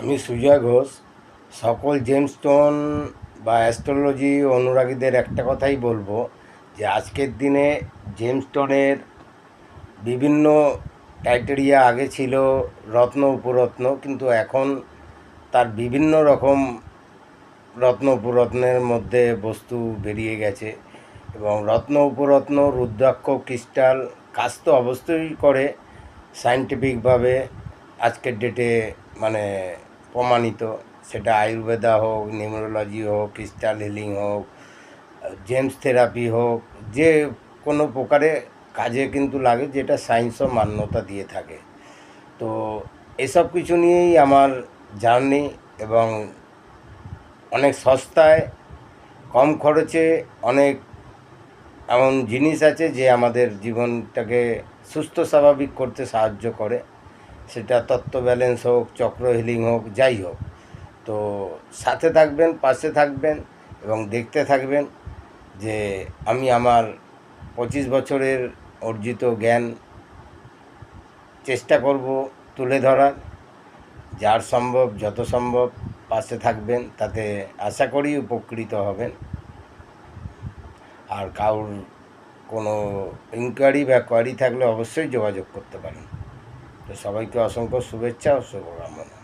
আমি সুজয় ঘোষ। সকল জেমস্টোন বা অ্যাস্ট্রোলজি অনুরাগীদের একটা কথাই বলব যে আজকের দিনে জেমস্টোনের বিভিন্ন ক্রাইটেরিয়া আগে ছিল রত্ন, উপরত্ন, কিন্তু এখন তার বিভিন্ন রকম রত্ন, উপরত্নের মধ্যে বস্তু বেরিয়ে গেছে এবং রত্ন, উপরত্ন, রুদ্রাক্ষ, ক্রিস্টাল কাজ তো অবশ্যই করে সায়েন্টিফিকভাবে আজকের ডেটে মানে প্রমাণিত। সেটা আয়ুর্বেদা হোক নিউরোলজি হোক, ক্রিস্টাল হিলিং হোক, জেমস থেরাপি হোক, যে কোনো প্রকারে কাজে কিন্তু লাগে যেটা সায়েন্সও মান্যতা দিয়ে থাকে। তো এসব কিছু নিয়েই আমার জার্নি এবং অনেক সস্তায়, কম খরচে অনেক এমন জিনিস আছে যে আমাদের জীবনটাকে সুস্থ স্বাভাবিক করতে সাহায্য করে। সেটা তত্ত্ব ব্যালেন্স হোক, চক্র হিলিং হোক, যাই হোক। তো সাথে থাকবেন, পাশে থাকবেন এবং দেখতে থাকবেন যে আমি আমার পঁচিশ বছরের অর্জিত জ্ঞান চেষ্টা করব তুলে ধরার। যার সম্ভব, যত সম্ভব পাশে থাকবেন, তাতে আশা করি উপকৃত হবেন। আর কারোর কোনো ইনকোয়ারি বা কোয়ারি থাকলে অবশ্যই যোগাযোগ করতে পারেন। সবাইকে অসংখ্য শুভেচ্ছা ও শুভকামনা।